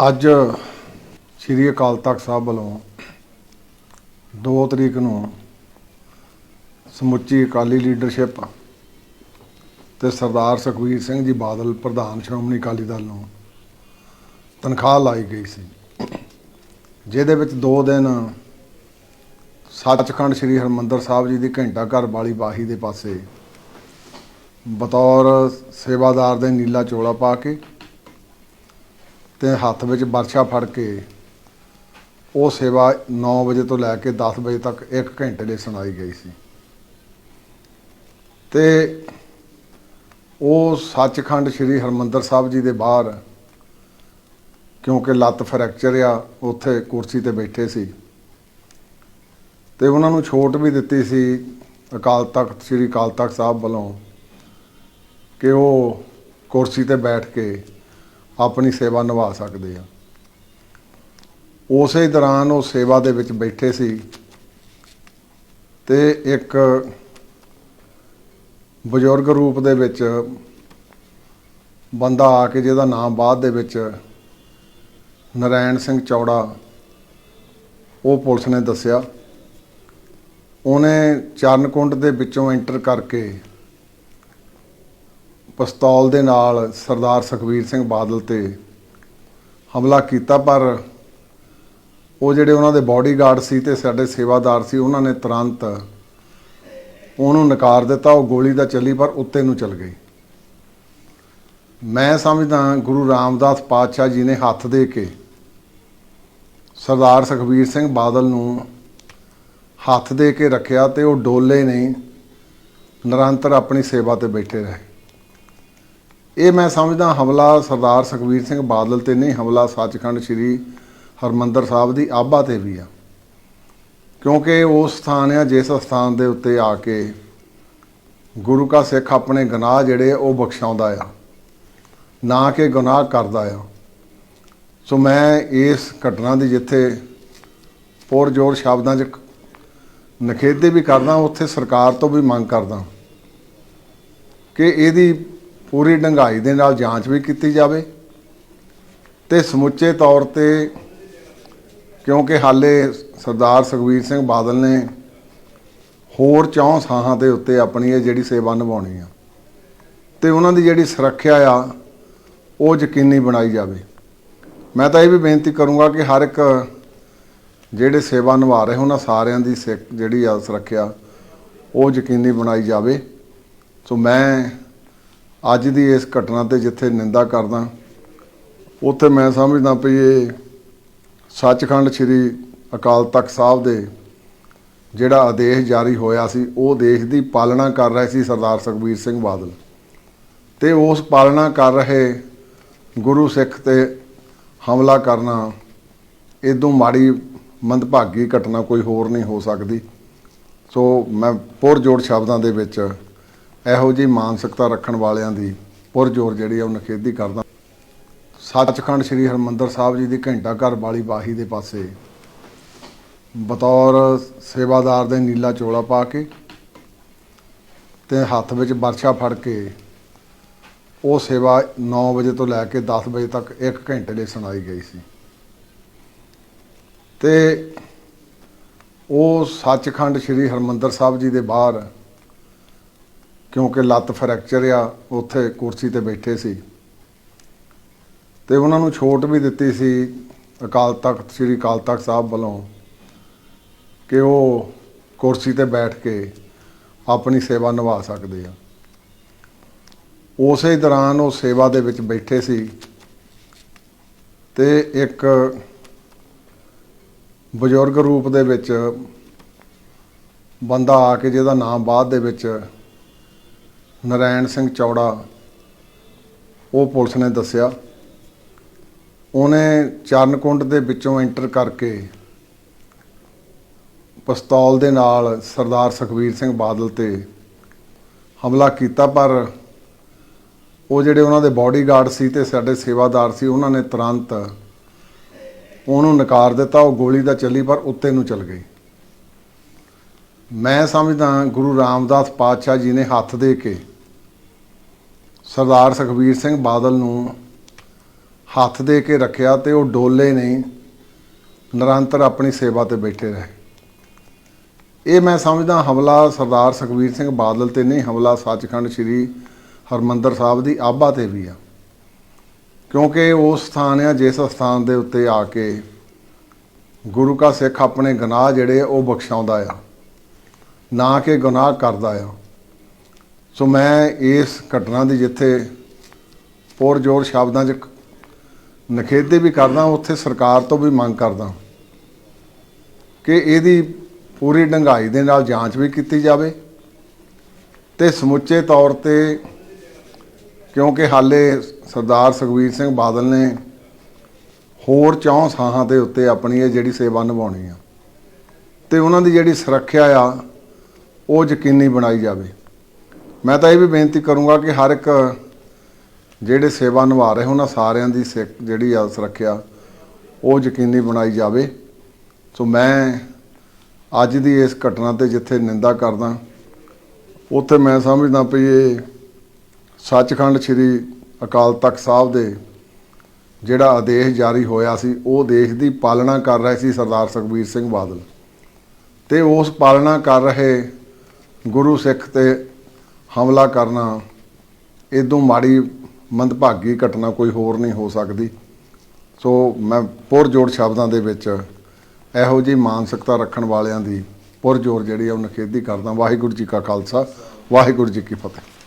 ਅੱਜ ਸ੍ਰੀ ਅਕਾਲ ਤਖਤ ਸਾਹਿਬ ਵੱਲੋਂ 2 ਤਰੀਕ ਨੂੰ ਸਮੁੱਚੀ ਅਕਾਲੀ ਲੀਡਰਸ਼ਿਪ ਤੇ ਸਰਦਾਰ ਸੁਖਵੀਰ ਸਿੰਘ ਜੀ ਬਾਦਲ, ਪ੍ਰਧਾਨ ਸ਼੍ਰੋਮਣੀ ਅਕਾਲੀ ਦਲ ਨੂੰ ਤਨਖਾਹ ਲਾਈ ਗਈ ਸੀ। ਜਿਹਦੇ ਵਿੱਚ 2 ਦਿਨ ਸੱਚਖੰਡ ਸ੍ਰੀ ਹਰਮੰਦਰ ਸਾਹਿਬ ਜੀ ਦੀ ਘੰਟਾ ਘਰ ਵਾਲੀ ਬਾਹੀ ਦੇ ਪਾਸੇ ਬਤੌਰ ਸੇਵਾਦਾਰ ਦੇ ਨੀਲਾ ਚੋਲਾ ਪਾ ਕੇ ਤੇ ਹੱਥ ਵਿੱਚ ਵਰਸ਼ਾ ਫੜ ਕੇ ਉਹ ਸੇਵਾ 9 ਵਜੇ ਤੋਂ ਲੈ ਕੇ 10 ਵਜੇ ਤੱਕ 1 ਘੰਟੇ ਲਈ ਸੁਣਾਈ ਗਈ ਸੀ। ਤੇ ਉਹ ਸੱਚਖੰਡ ਸ੍ਰੀ ਹਰਮੰਦਰ ਸਾਹਿਬ ਜੀ ਦੇ ਬਾਹਰ, ਕਿਉਂਕਿ ਲੱਤ ਫ੍ਰੈਕਚਰ ਆ, ਉੱਥੇ ਕੁਰਸੀ ਤੇ ਬੈਠੇ ਸੀ। ਤੇ ਉਹਨਾਂ ਨੂੰ ਛੋਟ ਵੀ ਦਿੱਤੀ ਸੀ ਅਕਾਲ ਤਖਤ, ਸ੍ਰੀ ਅਕਾਲ ਤਖਤ ਸਾਹਿਬ ਵੱਲੋਂ ਕਿ ਉਹ ਕੁਰਸੀ ਤੇ ਬੈਠ ਕੇ ਆਪਣੀ ਸੇਵਾ ਨਿਭਾ ਸਕਦੇ ਆ। ਉਸੇ ਦੌਰਾਨ ਉਹ ਸੇਵਾ ਦੇ ਵਿੱਚ ਬੈਠੇ ਸੀ ਤੇ ਇੱਕ ਬਜ਼ੁਰਗ ਰੂਪ ਦੇ ਵਿੱਚ ਬੰਦਾ ਆ ਕੇ ਜਿਹਦਾ ਨਾਮ ਬਾਅਦ ਦੇ ਵਿੱਚ ਨਰਾਇਣ ਸਿੰਘ ਚੌੜਾ ਉਹ ਪੁਲਿਸ ਨੇ ਦੱਸਿਆ। ਉਹਨੇ ਚਰਨਕੁੰਡ ਦੇ ਵਿੱਚੋਂ ਐਂਟਰ ਕਰਕੇ ਪਿਸਤੌਲ ਦੇ ਨਾਲ ਸਰਦਾਰ ਸੁਖਵੀਰ ਸਿੰਘ ਬਾਦਲ ਤੇ ਹਮਲਾ ਕੀਤਾ, ਪਰ ਉਹ ਜਿਹੜੇ ਉਹਨਾਂ ਦੇ ਬਾਡੀਗਾਰਡ ਸੀ ਤੇ ਸਾਡੇ ਸੇਵਾਦਾਰ ਸੀ, ਉਹਨਾਂ ਨੇ ਤੁਰੰਤ ਉਹਨੂੰ ਨਕਾਰ ਦਿੱਤਾ, ਉਹ ਗੋਲੀ ਦਾ ਚੱਲੀ, ਪਰ ਉੱਤੇ ਨੂੰ ਚਲ ਗਈ ਮੈਂ ਸਮਝਦਾ ਗੁਰੂ ਰਾਮਦਾਸ ਪਾਤਸ਼ਾਹ ਜੀ ਨੇ ਹੱਥ ਦੇ ਕੇ ਸਰਦਾਰ ਸੁਖਬੀਰ ਸਿੰਘ ਬਾਦਲ ਨੂੰ ਹੱਥ ਦੇ ਕੇ ਰੱਖਿਆ ਤੇ ਉਹ ਡੋਲੇ ਨਹੀਂ, ਨਿਰੰਤਰ ਆਪਣੀ ਸੇਵਾ ਤੇ ਬੈਠੇ ਰਹੇ। ਇਹ ਮੈਂ ਸਮਝਦਾ ਹਮਲਾ ਸਰਦਾਰ ਸੁਖਵੀਰ ਸਿੰਘ ਬਾਦਲ ਤੇ ਨਹੀਂ, ਹਮਲਾ ਸੱਚਖੰਡ ਸ੍ਰੀ ਹਰਮੰਦਰ ਸਾਹਿਬ ਦੀ ਆਬਾ ਤੇ ਵੀ ਆ। ਕਿਉਂਕਿ ਉਹ ਸਥਾਨ ਆ, ਜਿਸ ਸਥਾਨ ਦੇ ਉੱਤੇ ਆ ਕੇ ਗੁਰੂ ਕਾ ਸਿੱਖ ਆਪਣੇ ਗੁਨਾਹ ਜਿਹੜੇ ਉਹ ਬਖਸ਼ਾਉਂਦਾ ਆ। ਨਾ ਕਿ ਗੁਨਾਹ ਕਰਦਾ ਆ। ਸੋ ਮੈਂ ਇਸ ਘਟਨਾ ਦੀ ਜਿੱਥੇ ਪੋਰ ਜੋਰ ਸ਼ਬਦਾਂ 'ਚ ਨਖੇਦੇ ਵੀ ਕਰਦਾ, ਉੱਥੇ ਸਰਕਾਰ ਤੋਂ ਵੀ ਮੰਗ ਕਰਦਾ ਕਿ ਇਹਦੀ ਪੂਰੀ ਡੰਗਾਈ ਦੇ ਨਾਲ ਜਾਂਚ ਵੀ ਕੀਤੀ ਜਾਵੇ ਤੇ ਸਮੁੱਚੇ ਤੌਰ ਤੇ ਕਿਉਂਕਿ ਹਾਲੇ ਸਰਦਾਰ ਸੁਖਵੀਰ ਸਿੰਘ ਬਾਦਲ ਨੇ ਹੋਰ ਚੌਂ ਸਾਹਾਂ ਦੇ ਉੱਤੇ ਆਪਣੀ ਇਹ ਜਿਹੜੀ ਸੇਵਾ ਨਿਭਾਉਣੀ ਆ ਤੇ ਉਹਨਾਂ ਦੀ ਜਿਹੜੀ ਸੁਰੱਖਿਆ ਆ, ਉਹ ਯਕੀਨੀ ਬਣਾਈ ਜਾਵੇ। ਮੈਂ ਤਾਂ ਇਹ ਵੀ ਬੇਨਤੀ ਕਰੂੰਗਾ ਕਿ ਹਰ ਇੱਕ ਜਿਹੜੇ ਸੇਵਾ ਨਿਭਾ ਰਹੇ ਉਹਨਾਂ ਸਾਰਿਆਂ ਦੀ ਸਿੱਖ- ਜਿਹੜੀ ਆ, ਸੁਰੱਖਿਆ, ਉਹ ਯਕੀਨੀ ਬਣਾਈ ਜਾਵੇ। ਸੋ ਮੈਂ ਅੱਜ ਦੀ ਇਸ ਘਟਨਾ ਤੇ ਜਿੱਥੇ ਨਿੰਦਾ ਕਰਦਾ, ਉੱਥੇ ਮੈਂ ਸਮਝਦਾ ਵੀ ਇਹ ਸੱਚਖੰਡ ਸ੍ਰੀ ਅਕਾਲ ਤਖਤ ਸਾਹਿਬ ਦੇ ਜਿਹੜਾ ਆਦੇਸ਼ ਜਾਰੀ ਹੋਇਆ ਸੀ, ਉਹ ਦੇਸ਼ ਦੀ ਪਾਲਣਾ ਕਰ ਰਹੇ ਸੀ ਸਰਦਾਰ ਸੁਖਬੀਰ ਸਿੰਘ ਬਾਦਲ। ਤੇ ਉਸ ਪਾਲਣਾ ਕਰ ਰਹੇ ਗੁਰੂ ਸਿੱਖ ਤੇ ਹਮਲਾ ਕਰਨਾ, ਇਦੋਂ ਮਾੜੀ ਮੰਦਭਾਗੀ ਘਟਨਾ ਕੋਈ ਹੋਰ ਨਹੀਂ ਹੋ ਸਕਦੀ। ਸੋ ਮੈਂ ਪੁਰਜੋਰ ਸ਼ਬਦਾਂ ਦੇ ਵਿੱਚ ਇਹੋ ਜਿਹੀ ਮਾਨਸਿਕਤਾ ਰੱਖਣ ਵਾਲਿਆਂ ਦੀ ਪੁਰਜੋਰ ਜਿਹੜੀ ਆ ਉਹ ਨਖੇਦੀ ਕਰਦਾ। ਸੱਚਖੰਡ ਸ੍ਰੀ ਹਰਮੰਦਰ ਸਾਹਿਬ ਜੀ ਦੀ ਘੰਟਾ ਘਰ ਵਾਲੀ ਬਾਹੀ ਦੇ ਪਾਸੇ ਬਤੌਰ ਸੇਵਾਦਾਰ ਦੇ ਨੀਲਾ ਚੋਲਾ ਪਾ ਕੇ ਤੇ ਹੱਥ ਵਿੱਚ ਵਰਸ਼ਾ ਫੜ ਕੇ ਉਹ ਸੇਵਾ 9 ਵਜੇ ਤੋਂ ਲੈ ਕੇ 10 ਵਜੇ ਤੱਕ 1 ਘੰਟੇ ਲਈ ਸੁਣਾਈ ਗਈ ਸੀ। ਤੇ ਉਹ ਸੱਚਖੰਡ ਸ੍ਰੀ ਹਰਮੰਦਰ ਸਾਹਿਬ ਜੀ ਦੇ ਬਾਹਰ ਕਿਉਂਕਿ ਲੱਤ ਫ੍ਰੈਕਚਰ ਆ, ਉੱਥੇ ਕੁਰਸੀ ਤੇ ਬੈਠੇ ਸੀ। ਤੇ ਉਹਨਾਂ ਨੂੰ ਛੋਟ ਵੀ ਦਿੱਤੀ ਸੀ ਅਕਾਲ ਤਖਤ, ਸ੍ਰੀ ਅਕਾਲ ਤਖਤ ਸਾਹਿਬ ਵੱਲੋਂ ਕਿ ਉਹ ਕੁਰਸੀ ਤੇ ਬੈਠ ਕੇ ਆਪਣੀ ਸੇਵਾ ਨਿਭਾ ਸਕਦੇ ਆ। ਉਸੇ ਦੌਰਾਨ ਉਹ ਸੇਵਾ ਦੇ ਵਿੱਚ ਬੈਠੇ ਸੀ ਤੇ ਇੱਕ ਬਜ਼ੁਰਗ ਰੂਪ ਦੇ ਵਿੱਚ ਬੰਦਾ ਆ ਕੇ ਜਿਹਦਾ ਨਾਮ ਬਾਅਦ ਦੇ ਵਿੱਚ ਨਰਾਇਣ ਸਿੰਘ ਚੌੜਾ, ਉਹ ਪੁਲਿਸ ਨੇ ਦੱਸਿਆ। ਉਹਨੇ ਚਰਨਕੁੰਡ ਦੇ ਵਿੱਚੋਂ ਐਂਟਰ ਕਰਕੇ ਪਿਸਤੌਲ ਦੇ ਨਾਲ ਸਰਦਾਰ ਸੁਖਵੀਰ ਸਿੰਘ ਬਾਦਲ ਤੇ ਹਮਲਾ ਕੀਤਾ, ਪਰ ਉਹ ਜਿਹੜੇ ਉਹਨਾਂ ਦੇ ਬਾਡੀਗਾਰਡ ਸੀ ਤੇ ਸਾਡੇ ਸੇਵਾਦਾਰ ਸੀ, ਉਹਨਾਂ ਨੇ ਤੁਰੰਤ ਉਹਨੂੰ ਨਕਾਰ ਦਿੱਤਾ, ਉਹ ਗੋਲੀ ਦਾ ਚੱਲੀ, ਪਰ ਉੱਤੇ ਨੂੰ ਚੱਲ ਗਈ ਮੈਂ ਸਮਝਦਾ ਗੁਰੂ ਰਾਮਦਾਸ ਪਾਤਸ਼ਾਹ ਜੀ ਨੇ ਹੱਥ ਦੇ ਕੇ ਸਰਦਾਰ ਸੁਖਬੀਰ ਸਿੰਘ ਬਾਦਲ ਨੂੰ ਹੱਥ ਦੇ ਕੇ ਰੱਖਿਆ ਤੇ ਉਹ ਡੋਲੇ ਨਹੀਂ, ਨਿਰੰਤਰ ਆਪਣੀ ਸੇਵਾ ਤੇ ਬੈਠੇ ਰਹੇ। ਇਹ ਮੈਂ ਸਮਝਦਾ ਹਮਲਾ ਸਰਦਾਰ ਸੁਖਬੀਰ ਸਿੰਘ ਬਾਦਲ ਤੇ ਨਹੀਂ, ਹਮਲਾ ਸੱਚਖੰਡ ਸ੍ਰੀ ਹਰਮੰਦਰ ਸਾਹਿਬ ਦੀ ਆਬਾ ਤੇ ਵੀ ਆ। ਕਿਉਂਕਿ ਉਹ ਸਥਾਨ ਆ, ਜਿਸ ਸਥਾਨ ਦੇ ਉੱਤੇ ਆ ਕੇ ਗੁਰੂ ਕਾ ਸਿੱਖ ਆਪਣੇ ਗੁਨਾਹ ਜਿਹੜੇ ਉਹ ਬਖਸ਼ਾਉਂਦਾ ਆ, ਨਾ ਕਿ ਗੁਨਾਹ ਕਰਦਾ ਆ। ਸੋ ਮੈਂ ਇਸ ਘਟਨਾ ਦੀ ਜਿੱਥੇ ਪੁਰਜੋਰ ਸ਼ਬਦਾਂ 'ਚ ਨਖੇਦੇ ਵੀ ਕਰਦਾ, ਉੱਥੇ ਸਰਕਾਰ ਤੋਂ ਵੀ ਮੰਗ ਕਰਦਾ ਕਿ ਇਹਦੀ ਪੂਰੀ ਡੰਗਾਈ ਦੇ ਨਾਲ ਜਾਂਚ ਵੀ ਕੀਤੀ ਜਾਵੇ ਤੇ ਸਮੁੱਚੇ ਤੌਰ ਤੇ ਕਿਉਂਕਿ ਹਾਲੇ ਸਰਦਾਰ ਸੁਖਬੀਰ ਸਿੰਘ ਬਾਦਲ ਨੇ ਹੋਰ ਚੌਂ ਸਾਹਾਂ ਦੇ ਉੱਤੇ ਆਪਣੀ ਇਹ ਜਿਹੜੀ ਸੇਵਾ ਨਿਭਾਉਣੀ ਆ ਤੇ ਉਹਨਾਂ ਦੀ ਜਿਹੜੀ ਸੁਰੱਖਿਆ ਆ, ਉਹ ਯਕੀਨੀ ਬਣਾਈ ਜਾਵੇ। ਮੈਂ ਤਾਂ ਇਹ ਵੀ ਬੇਨਤੀ ਕਰੂੰਗਾ ਕਿ ਹਰ ਇੱਕ ਜਿਹੜੇ ਸੇਵਾ ਨਿਭਾ ਰਹੇ ਉਹਨਾਂ ਸਾਰਿਆਂ ਦੀ ਸਿੱਖ- ਜਿਹੜੀ ਆ ਸੁਰੱਖਿਆ, ਉਹ ਯਕੀਨੀ ਬਣਾਈ ਜਾਵੇ। ਸੋ ਮੈਂ ਅੱਜ ਦੀ ਇਸ ਘਟਨਾ ਤੇ ਜਿੱਥੇ ਨਿੰਦਾ ਕਰਦਾ, ਉੱਥੇ ਮੈਂ ਸਮਝਦਾ ਵੀ ਇਹ ਸੱਚਖੰਡ ਸ੍ਰੀ ਅਕਾਲ ਤਖਤ ਸਾਹਿਬ ਦੇ ਜਿਹੜਾ ਆਦੇਸ਼ ਜਾਰੀ ਹੋਇਆ ਸੀ, ਉਹ ਦੇਸ਼ ਦੀ ਪਾਲਣਾ ਕਰ ਰਹੇ ਸੀ ਸਰਦਾਰ ਸੁਖਬੀਰ ਸਿੰਘ ਬਾਦਲ। ਤੇ ਉਸ ਪਾਲਣਾ ਕਰ ਰਹੇ ਗੁਰੂ ਸਿੱਖ ਤੇ ਹਮਲਾ ਕਰਨਾ ਇਦੋਂ ਮਾੜੀ ਮੰਦਭਾਗੀ ਘਟਨਾ ਕੋਈ ਹੋਰ ਨਹੀਂ ਹੋ ਸਕਦੀ। ਸੋ ਮੈਂ ਪੁਰਜੋਰ ਸ਼ਬਦਾਂ ਦੇ ਵਿੱਚ ਇਹੋ ਜਿਹੀ ਮਾਨਸਿਕਤਾ ਰੱਖਣ ਵਾਲਿਆਂ ਦੀ ਪੁਰਜੋਰ ਜਿਹੜੀ ਆ, ਉਹ ਨਿਖੇਧੀ ਕਰਦਾ। ਵਾਹਿਗੁਰੂ ਜੀ ਕਾ ਖਾਲਸਾ, ਵਾਹਿਗੁਰੂ ਜੀ ਕੀ ਫਤਿਹ।